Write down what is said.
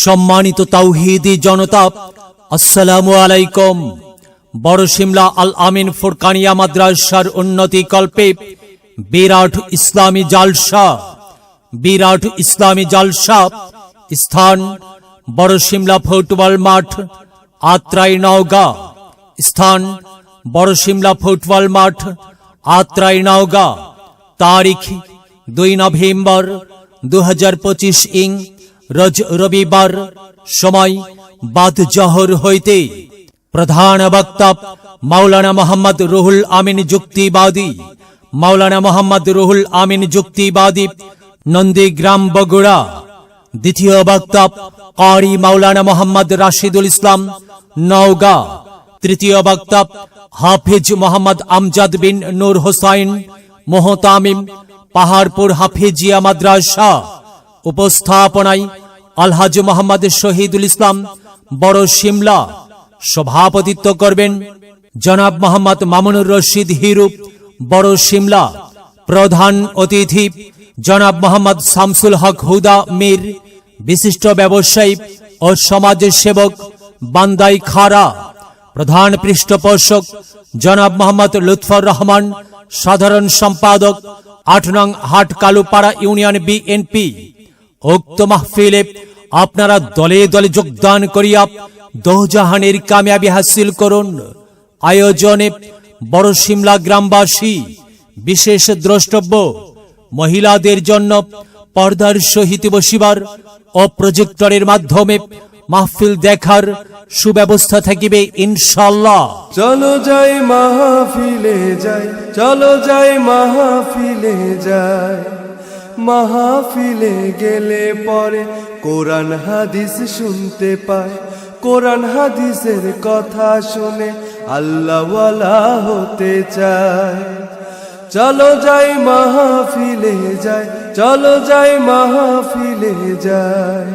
সম্মানিত তাওহিদি জনতা, আসসালামু আলাইকুম। বড় শিমলা আল আমিন ফুরকানিয়া মাদ্রাসার উন্নতি কল্পে বিরাট ইসলামী জালসা, বিরাট ইসলামী জালসা স্থান বড় শিমলা ফুটবল মাঠ, আত্রাই নওগা। স্থান বড় শিমলা ফুটবল মাঠ, আত্রাই নওগাঁ। তারিখ দুই নভেম্বর দু হাজার পঁচিশ ইং রোজ রবিবার সময় বাদ জহর হইতে প্রধান বক্তা মাওলানা মোহাম্মদ রুহুল আমিন যুক্তিবাদী, মাওলানা মোহাম্মদ রুহুল আমিন যুক্তিবাদী, নন্দীগ্রাম বগুড়া। দ্বিতীয় বক্তা কারি মাওলানা মোহাম্মদ রাশিদুল ইসলাম, নওগাঁ। তৃতীয় বক্তা হাফিজ মোহাম্মদ আমজাদ বিন নূর হোসাইন, মোহতামিম, পাহাড়পুর হাফিজিয়া মাদ্রাসা। উপস্থাপনায় আলহাজ মোহাম্মদ শহীদুল ইসলাম বড় শিমলা সভাপতিত্ব করবেন জনাব মোহাম্মদ মামুনুর রশিদ হিরু, বড় শিমলা প্রধান অতিথি জনাব মোহাম্মদ শামসুল হক হুদা মীর, বিশিষ্ট ব্যবসায়ী ও সমাজ সেবক বান্দাই খারা, প্রধান পৃষ্ঠপোষক জনাব মোহাম্মদ লুৎফর রহমান, সাধারণ সম্পাদক আট নং হাট কালুপাড়া ইউনিয়ন বিএনপি। উক্ত মাহফিলে আপনারা দলে দলে যোগদান করিয়া দোজাহানের কামিয়াবি হাসিল করুন। আয়োজনে বড় সিমলা গ্রামবাসী, বিশেষ দ্রষ্টব্য, মহিলাদের জন্য পর্দার সহিত বসিবার ও প্রজেক্টরের মাধ্যমে মাহফিল দেখার সুব্যবস্থা থাকিবে ইনশাল্লাহ চলো যাই মাহফিলে যাই, চলো যাই মাহফিলে যাই। মাহফিলে গেলে পরে কোরআন হাদিস শুনতে পায়। কোরআন হাদিসের কথা শুনে আল্লাহওয়ালা হতে চায়। চলো যাই মাহফিলে যায় চলো যাই মাহফিলে যাই।